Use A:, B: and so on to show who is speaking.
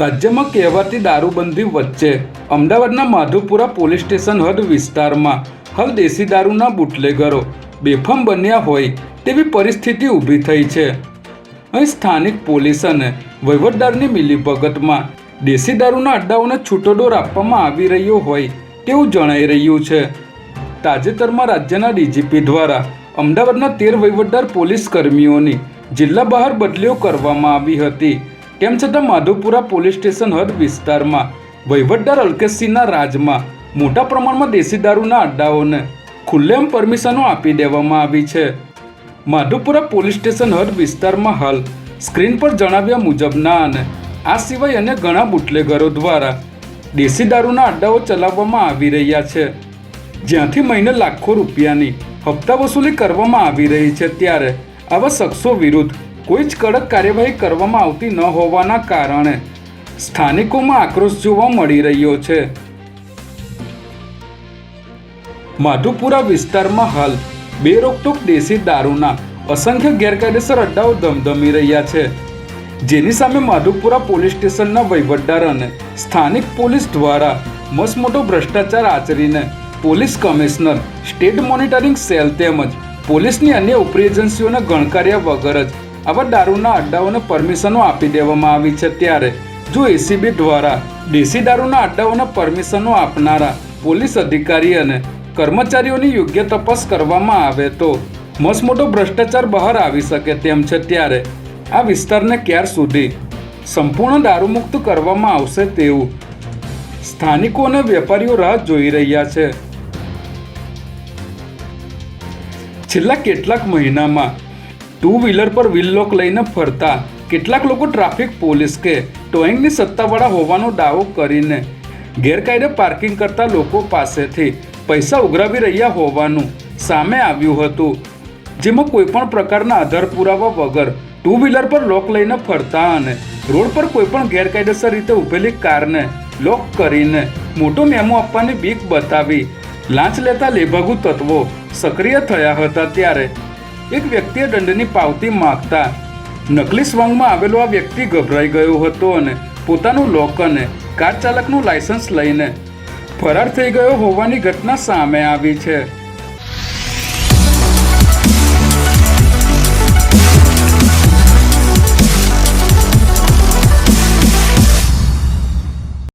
A: રાજ્યમાં કહેવાતી દારૂબંધી વચ્ચે અમદાવાદના માધુપુરા પોલીસ સ્ટેશન હદ વિસ્તારમાં. હાલ દેશી દારૂના બુટલેગરો બેફામ બન્યા હોય તેવી પરિસ્થિતિ ઊભી થઈ છે. અહીં સ્થાનિક પોલીસ અને વહીવટદારની મિલીભગતમાં દેશી દારૂના અડ્ડાઓને છૂટોડોર આપવામાં આવી રહ્યો હોય તેવું જણાઈ રહ્યું છે. તાજેતરમાં રાજ્યના ડીજીપી દ્વારા અમદાવાદના તેર વહીવટદાર પોલીસ કર્મીઓની જિલ્લા બહાર બદલીઓ કરવામાં આવી હતી. તેમ છતાં માધવપુરા પોલીસ સ્ટેશન હદ વિસ્તારમાં, વહીવટદાર અલ્કેશસિંહના રાજમાં, મોટા પ્રમાણમાં દેશી દારૂના અડ્ડાઓને ખુલ્લેમ પરમિશનો આપી દેવામાં આવી છે. માધુપુરા પોલીસ સ્ટેશન હદ વિસ્તારમાં હાલ સ્ક્રીન પર જણાવ્યા મુજબના અને આ સિવાય અન્ય ઘણા બુટલેગરો દ્વારા દેશી દારૂના અડ્ડાઓ ચલાવવામાં આવી રહ્યા છે. જ્યાંથી મહિને લાખો રૂપિયાની હપ્તા વસૂલી કરવામાં આવી રહી છે ત્યારે આવા શખ્સો વિરુદ્ધ કોઈ જ કડક કાર્યવાહી કરવામાં આવતી ન હોવાના કારણે સ્થાનિકોમાં આક્રોશ જોવા મળી રહ્યો છે. માધુપુરા વિસ્તારમાં હાલ બેરોકટોક દેશી દારૂના અસંખ્ય ગેરકાયદેસર અડ્ડાઓ ધમધમી રહ્યા છે. જેની સામે માધુપુરા પોલીસ સ્ટેશનના વહીવટદાર અને સ્થાનિક પોલીસ દ્વારા મસમોટો ભ્રષ્ટાચાર આચરીને police commissioner state monitoring cell તેમજ પોલીસની અન્ય ઉપરી એજન્સીઓને ગણકાર્યા વગર જ આવા દારૂના અડ્ડાઓને પરમિશનો આપી દેવામાં આવી છે ત્યારે જો એસીબી દ્વારા દેશી દારૂના અડ્ડાઓને પરમિશનો આપનારા પોલીસ અધિકારી અને કર્મચારીઓની યોગ્ય તપાસ કરવામાં આવે તો મસમોટો ભ્રષ્ટાચાર બહાર આવી શકે તેમ છે ત્યારે આ વિસ્તારને ક્યાર સુધી સંપૂર્ણ દારૂમુક્ત કરવામાં આવશે તેવું સ્થાનિકો અને વેપારીઓ રાહ જોઈ રહ્યા છે. છેલ્લા કેટલાક મહિનામાં ટુ વ્હીલર પર વ્હીલ લોક લઈને ફરતા કેટલાક લોકો ટ્રાફિક પોલીસ કે ટોઈંગની સત્તાવાળા હોવાનો દાવો કરીને ગેરકાયદે પાર્કિંગ કરતા લોકો પાસેથી પૈસા ઉઘરાવી રહ્યા હોવાનું સામે આવ્યું હતું, જેમાં કોઈપણ પ્રકારના આધાર પુરાવા વગર ટુ વ્હીલર પર લોક લઈને ફરતા અને રોડ પર કોઈપણ ગેરકાયદેસર રીતે ઊભેલી કારને લોક કરીને મોટો મેમો આપવાની બીક બતાવી લાંચ લેતા લેભાગુ તત્વો સક્રિય થયા હતા ત્યારે એક વ્યક્તિએ દંડની પાવતી માગતા નકલી સ્વાંગમાં આવેલો આ વ્યક્તિ ગભરાઈ ગયો હતો અને પોતાનું લોક અને કાર ચાલકનું લાયસન્સ લઈને ફરાર થઈ ગયો હોવાની ઘટના સામે આવી છે.